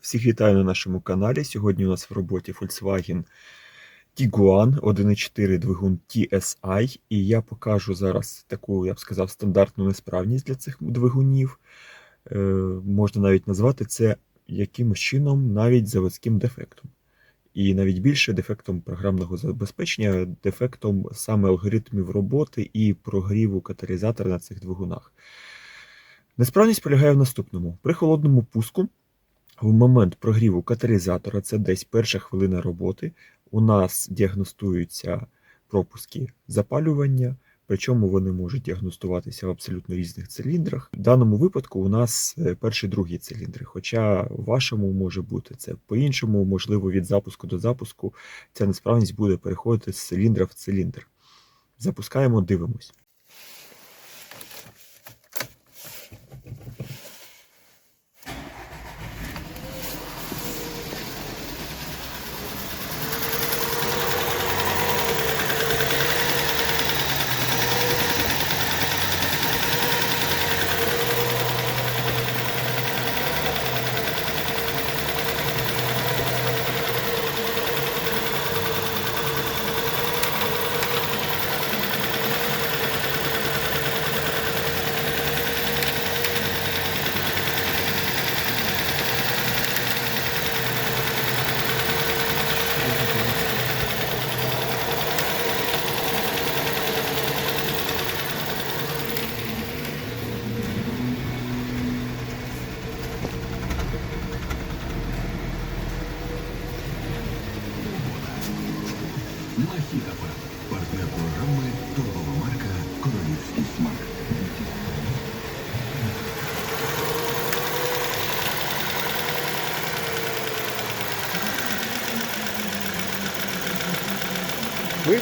Всіх вітаю на нашому каналі. Сьогодні у нас в роботі Volkswagen Tiguan 1.4 двигун TSI, і я покажу зараз таку, я б сказав, стандартну несправність для цих двигунів. Е, можна навіть назвати це якимось чином навіть заводським дефектом. І навіть більше дефектом програмного забезпечення, дефектом саме алгоритмів роботи і прогріву каталізатора на цих двигунах. Несправність полягає в наступному: при холодному пуску. В момент прогріву каталізатора, це десь перша хвилина роботи, у нас діагностуються пропуски запалювання, причому вони можуть діагностуватися в абсолютно різних циліндрах. В даному випадку у нас е, перший другий циліндри, хоча в вашому може бути це по-іншому, можливо, від запуску до запуску ця несправність буде переходити з циліндра в циліндр. Запускаємо, дивимось.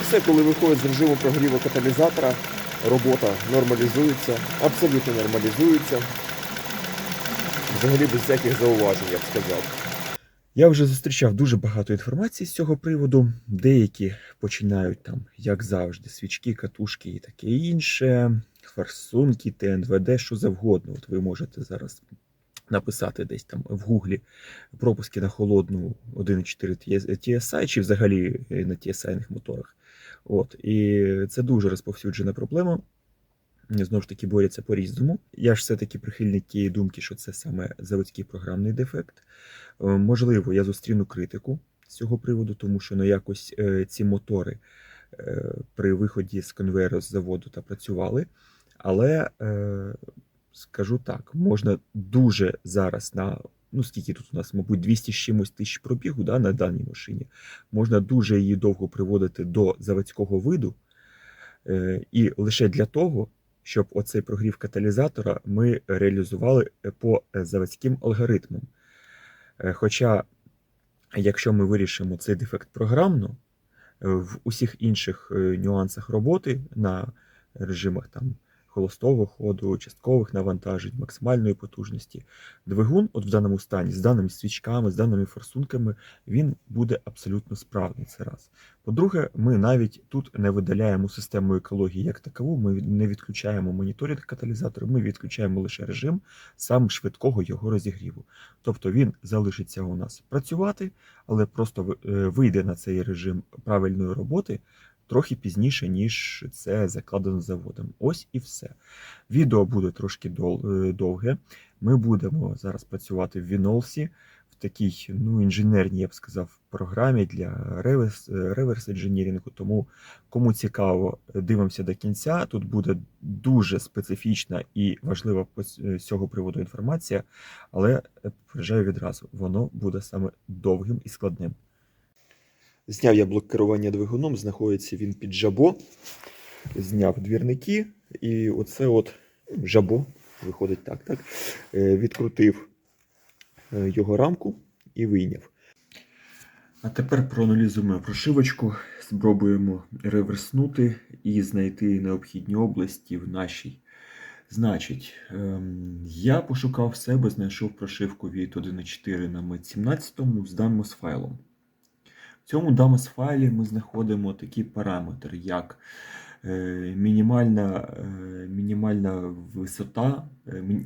Все, коли виходить з режиму прогріву каталізатора, робота нормалізується, абсолютно нормалізується. Взагалі без всяких зауважень, я б сказав. Я вже зустрічав дуже багато інформації з цього приводу. Деякі починають там, як завжди, свічки, катушки і таке інше, форсунки, ТНВД, що завгодно. От ви можете зараз написати десь там в гуглі пропуски на холодну 1.4 TSI чи взагалі на TSI моторах. От, і це дуже розповсюджена проблема. Знову ж таки, борються по-різному. Я ж все-таки прихильник тієї думки, що це саме заводський програмний дефект. Е, Можливо, я зустріну критику з цього приводу, тому що ну, якось е, ці мотори е, при виході з конвейера з заводу та працювали. Але скажу так, можна дуже зараз на. Ну, скільки тут у нас, мабуть, 200 з чимось тисяч пробігу да, на даній машині, можна дуже її довго приводити до заводського виду. Е, і лише для того, щоб оцей прогрів каталізатора ми реалізували по е, заводським алгоритмам. Е, Хоча, якщо ми вирішимо цей дефект програмно, в усіх інших нюансах роботи на режимах там холостого ходу, часткових навантажень, максимальної потужності, двигун, от в даному стані, з даними свічками, з даними форсунками, він буде абсолютно справний. Це раз. По-друге, ми навіть тут не видаляємо систему екології як такову, ми не відключаємо моніторинг каталізатора, ми відключаємо лише режим саме швидкого його розігріву. Тобто він залишиться у нас працювати, але просто е, вийде на цей режим правильної роботи трохи пізніше, ніж це закладено заводом. Ось і все. Відео буде трошки е, довге. Ми будемо зараз працювати в Вінолсі, в такій ну, інженерній, я б сказав, програмі для реверс, е, реверс інженірингу. Тому кому цікаво, дивимося до кінця. Тут буде дуже специфічна і важлива е, з цього приводу інформація, але попереджаю відразу, воно буде саме довгим і складним. Зняв я блок керування двигуном, знаходиться він під жабо. Зняв двірники, і оце от жабо, виходить так, так. Е, Відкрутив е, його рамку і вийняв. А тепер проаналізуємо прошивочку, спробуємо реверснути і знайти необхідні області в нашій. Значить, ем, я пошукав себе, знайшов прошивку від 1.4 на MET 17 з Danmos файлом. В цьому Damas файлі ми знаходимо такий параметр, як е, мінімальна, е, мінімальна висота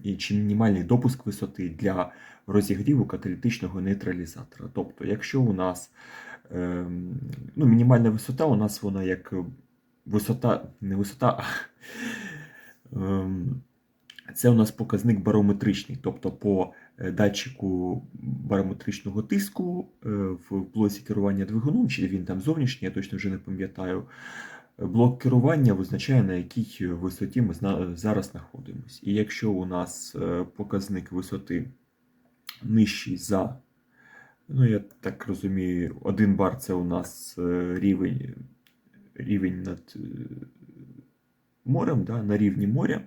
е, чи мінімальний допуск висоти для розігріву каталітичного нейтралізатора. Тобто, якщо у нас ем, ну, мінімальна висота, у нас вона як висота, не висота, а ем, це у нас показник барометричний, тобто по датчику барометричного тиску е, в блоці керування двигуном, чи він там зовнішній, я точно вже не пам'ятаю. е, Блок керування визначає, на якій висоті ми зараз знаходимося. І якщо у нас е, показник висоти нижчий за, ну я так розумію, 1 бар це у нас е, рівень, рівень над е, морем, да, на рівні моря.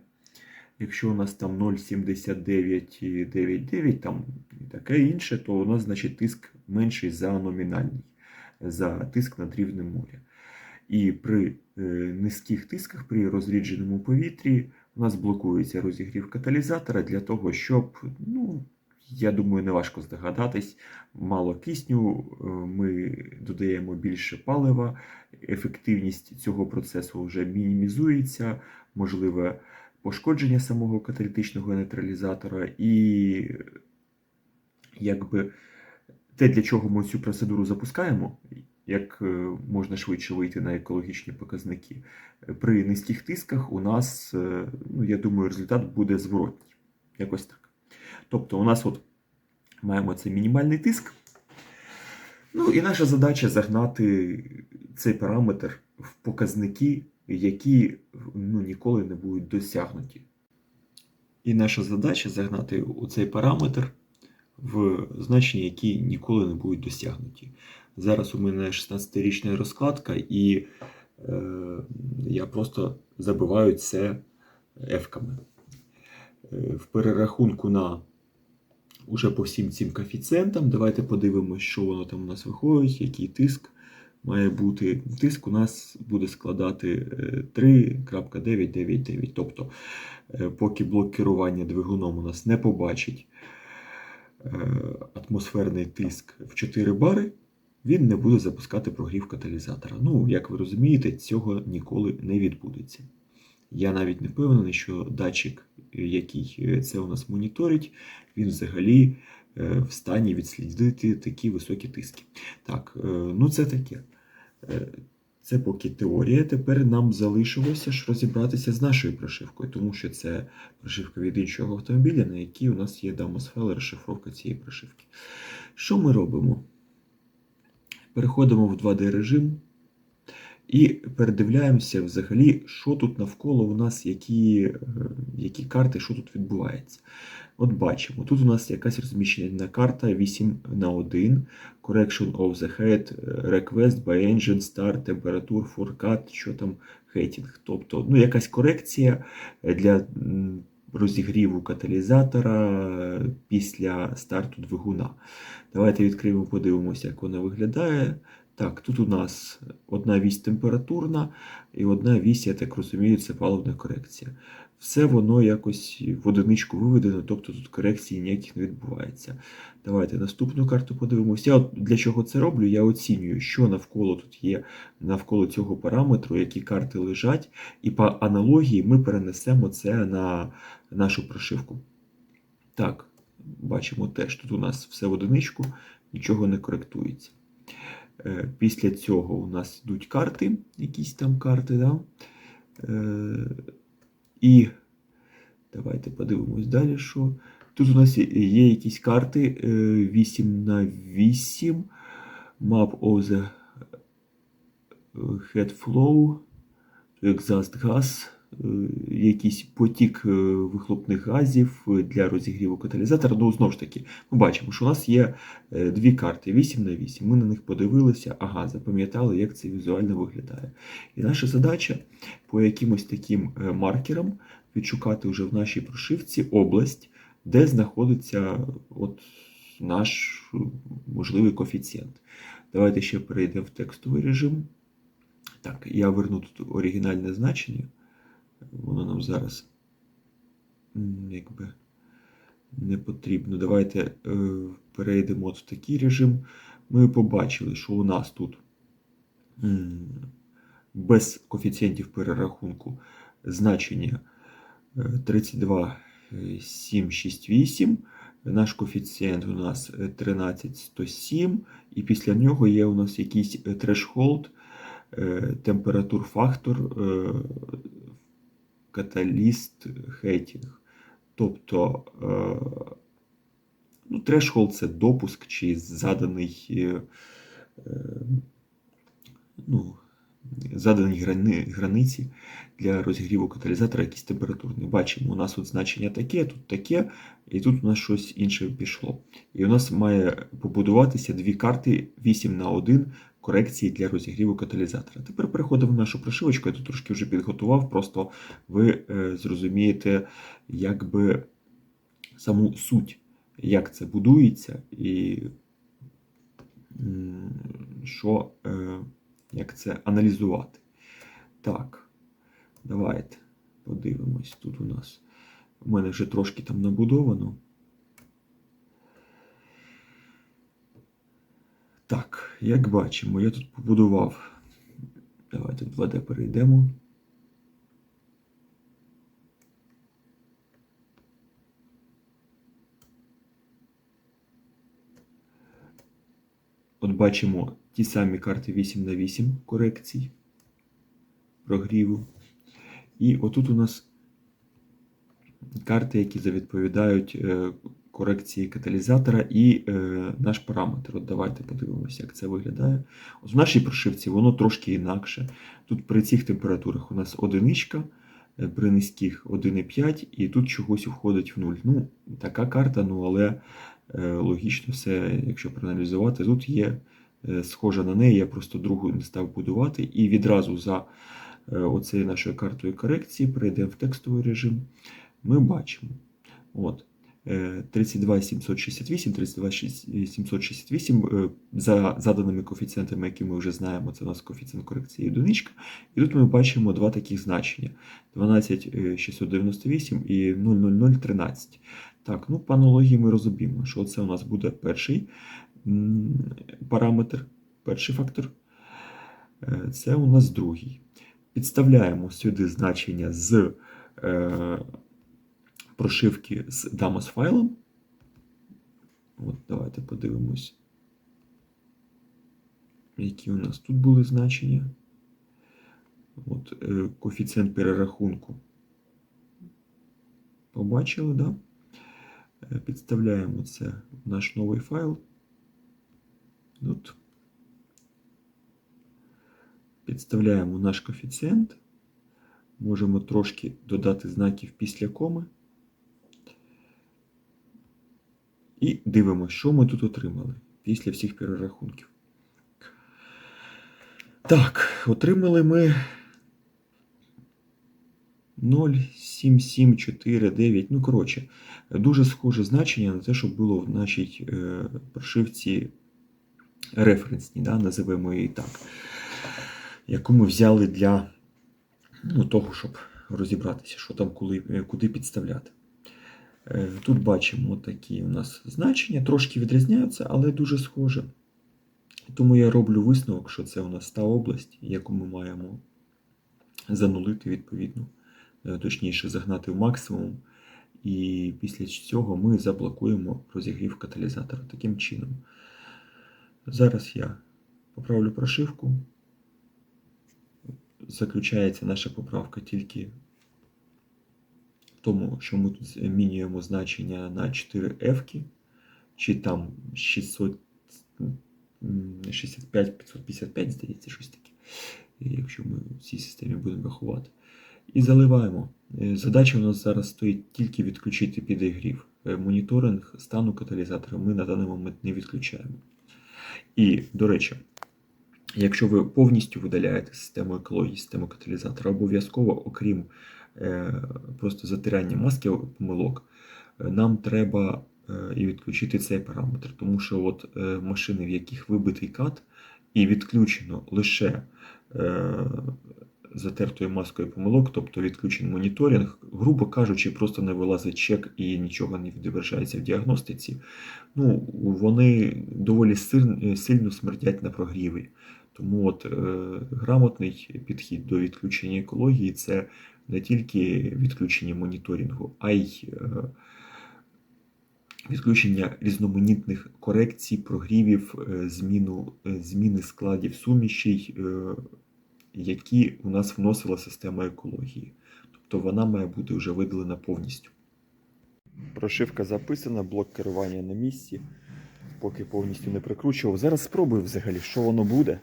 Якщо у нас там 0,7999 там і таке інше, то у нас значить тиск менший за номінальний, за тиск над рівнем моря. І при е, низьких тисках, при розрідженому повітрі, у нас блокується розігрів каталізатора для того, щоб, ну, я думаю, неважко здогадатись, мало кисню, е, ми додаємо більше палива, ефективність цього процесу вже мінімізується, можливе пошкодження самого каталітичного нейтралізатора, і якби те, для чого ми цю процедуру запускаємо, як е, можна швидше вийти на екологічні показники. При низьких тисках у нас, е, ну, я думаю, результат буде зворотній. Якось так. Тобто, у нас от маємо цей мінімальний тиск. Ну і наша задача загнати цей параметр в показники, які ну, ніколи не будуть досягнуті. І наша задача загнати у цей параметр в значення, які ніколи не будуть досягнуті. Зараз у мене 16-річна розкладка, і е, я просто забиваю це ефками. Е, в перерахунку на уже по всім цим коефіцієнтам. Давайте подивимося, що воно там у нас виходить, який тиск має бути. Тиск у нас буде складати е, 3.999. Тобто, е, поки блок керування двигуном у нас не побачить е, атмосферний тиск в 4 бари, він не буде запускати прогрів каталізатора. Ну, як ви розумієте, цього ніколи не відбудеться. Я навіть не впевнений, що датчик, який е, це у нас моніторить, він взагалі е, в стані відслідити такі високі тиски. Так, е, ну це таке. Е, Це поки теорія. Тепер нам залишилося ж розібратися з нашою прошивкою, тому що це прошивка від іншого автомобіля, на якій у нас є дамосфела розшифровка цієї прошивки. Що ми робимо? Переходимо в 2D режим і передивляємося взагалі, що тут навколо у нас, які, е, які карти, що тут відбувається. От бачимо, тут у нас якась розміщена карта 8 на 1, Correction of the Head, Request by Engine, Start, Temperature, Forecast, що там Heating. Тобто ну, якась корекція для розігріву каталізатора після старту двигуна. Давайте відкриємо, подивимося, як вона виглядає. Так, тут у нас одна вісь температурна і одна вісь, я так розумію, це паливна корекція. Все воно якось в одиничку виведено, тобто тут корекції ніяких не відбувається. Давайте наступну карту подивимося. Я для чого це роблю? Я оцінюю, що навколо тут є навколо цього параметру, які карти лежать, і по аналогії ми перенесемо це на нашу прошивку. Так, бачимо теж, тут у нас все в одиничку, нічого не коректується. Е, Після цього у нас йдуть карти, якісь там карти, да? Е, і давайте подивимось далі, що. Тут у нас є- якісь карти е, 8 на 8, Map of the Head Flow, Exhaust Gas, е, якийсь потік е, вихлопних газів е, для розігріву каталізатора. Ну, знову ж таки, ми бачимо, що у нас є е, дві карти 8 на 8. Ми на них подивилися, ага, запам'ятали, як це візуально виглядає. І наша задача по якимось таким е, маркерам відшукати вже в нашій прошивці область, де знаходиться от наш е, можливий коефіцієнт. Давайте ще перейдемо в текстовий режим. Так, я верну тут оригінальне значення. Воно нам зараз якби не потрібно. Давайте е, перейдемо от в такий режим. Ми побачили, що у нас тут без коефіцієнтів перерахунку значення е, 32 е, 768. Наш коефіцієнт у нас е, 13107, і після нього є у нас якийсь е, трешхолд, е, температур-фактор, е, каталіст хейтінг. Тобто е, ну, трешхолд це допуск чи заданий, е, е, ну, задані грани, границі для розігріву каталізатора якісь температурні. Бачимо, у нас от значення таке, тут таке, і тут у нас щось інше пішло. І у нас має побудуватися дві карти 8 на 1 корекції для розігріву каталізатора. Тепер переходимо в нашу прошивочку, я тут трошки вже підготував, просто ви е, зрозумієте, якби саму суть, як це будується, і що, е, як це аналізувати. Так, давайте подивимось. Тут у нас у мене вже трошки там набудовано. Так, як бачимо, я тут побудував. Давайте в 2D перейдемо. От бачимо ті самі карти 8 на 8 корекцій прогріву. І отут у нас карти, які відповідають е, корекції каталізатора і е, наш параметр. От давайте подивимося, як це виглядає. От в нашій прошивці воно трошки інакше. Тут при цих температурах у нас одиничка, е, при низьких 1,5, і тут чогось входить в 0. Ну, така карта, ну але е, логічно все, якщо проаналізувати, тут є схожа на неї, я просто другу не став будувати, і відразу за е, оцею нашою картою корекції перейдемо в текстовий режим. Ми бачимо. От. е, 32 768, 32 768 е, за заданими коефіцієнтами, які ми вже знаємо, це у нас коефіцієнт корекції одиничка. І тут ми бачимо два таких значення: 12 698 і 00013. Так, ну по аналогії ми розуміємо, що це у нас буде перший параметр, перший фактор. Е, Це у нас другий. Підставляємо сюди значення з е, прошивки з Damos файлом. От, давайте подивимось, які у нас тут були значення. От, е, коефіцієнт перерахунку. Побачили, да? Е, Підставляємо це в наш новий файл. От. Підставляємо наш коефіцієнт. Можемо трошки додати знаків після коми. І дивимося, що ми тут отримали після всіх перерахунків. Так, отримали ми 0,7749. Ну, коротше, дуже схоже значення на те, що було в нашій е, прошивці референсній, да, називаємо її так, яку ми взяли для ну, того, щоб розібратися, що там коли, куди підставляти. Е, Тут бачимо такі у нас значення, трошки відрізняються, але дуже схоже. Тому я роблю висновок, що це у нас та область, яку ми маємо занулити відповідно, е, точніше загнати в максимум. І після цього ми заблокуємо розігрів каталізатора таким чином. Зараз я поправлю прошивку. Заключається наша поправка тільки в тому, що ми тут змінюємо значення на 4 f чи там 600, м, 65, 555, здається, щось таке, якщо ми в цій системі будемо рахувати. І заливаємо. Е, Задача у нас зараз стоїть тільки відключити підігрів. Е, Моніторинг стану каталізатора ми на даний момент не відключаємо. І, до речі, якщо ви повністю видаляєте систему екології, систему каталізатора, обов'язково, окрім е, просто затирання маски помилок, е, нам треба е, і відключити цей параметр. Тому що от е, машини, в яких вибитий кат, і відключено лише затертою маскою помилок, тобто відключений моніторинг, грубо кажучи, просто не вилазить чек і нічого не відображається в діагностиці. Ну, вони доволі сильно смердять на прогріві. Тому от е, грамотний підхід до відключення екології це не тільки відключення моніторингу, а й е, відключення різноманітних корекцій, прогрівів, е, зміну, е, зміни складів сумішей, е, які у нас вносила система екології. Тобто вона має бути вже видалена повністю. Прошивка записана, блок керування на місці. Поки повністю не прикручував. Зараз спробую взагалі, що воно буде.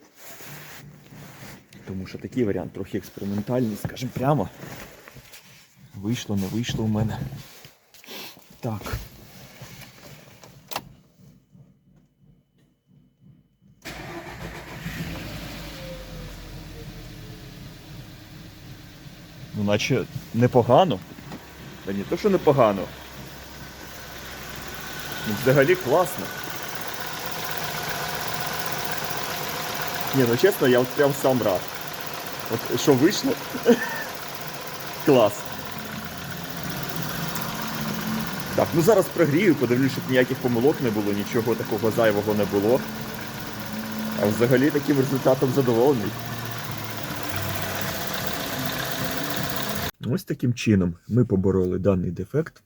Тому що такий варіант трохи експериментальний, скажімо прямо. Вийшло, не вийшло у мене. Так. Ну, наче непогано. Та не то, що непогано. Ну, взагалі класно. Ні, ну чесно, я от прям сам рад. От що вийшло? Клас. Так, ну зараз прогрію, подивлюсь, щоб ніяких помилок не було, нічого такого зайвого не було. А взагалі таким результатом задоволений. Ось таким чином ми побороли даний дефект.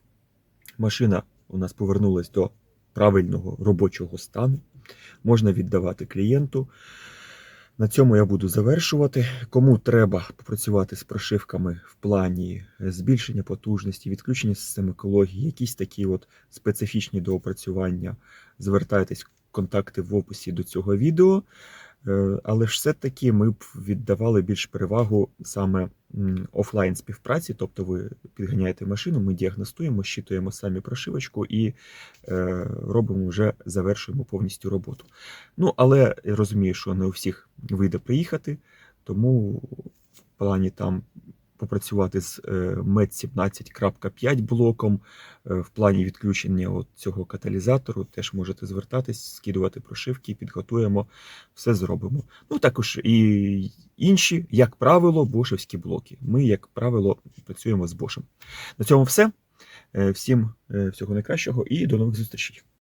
Машина у нас повернулась до правильного робочого стану. Можна віддавати клієнту. На цьому я буду завершувати. Кому треба попрацювати з прошивками в плані збільшення потужності, відключення системи екології, якісь такі от специфічні доопрацювання, звертайтесь контакти в описі до цього відео. Е, Але ж все-таки ми б віддавали більш перевагу саме офлайн співпраці, тобто ви підганяєте машину, ми діагностуємо, щитуємо самі прошивочку і е, робимо вже завершуємо повністю роботу. Ну, але я розумію, що не у всіх вийде приїхати, тому в плані там попрацювати з е, MED 17.5 блоком, е, в плані відключення от цього каталізатору, теж можете звертатись, скидувати прошивки, підготуємо, все зробимо. Ну, також і інші, як правило, бошевські блоки. Ми, як правило, працюємо з бошем. На цьому все. Е, Всім всього найкращого і до нових зустрічей.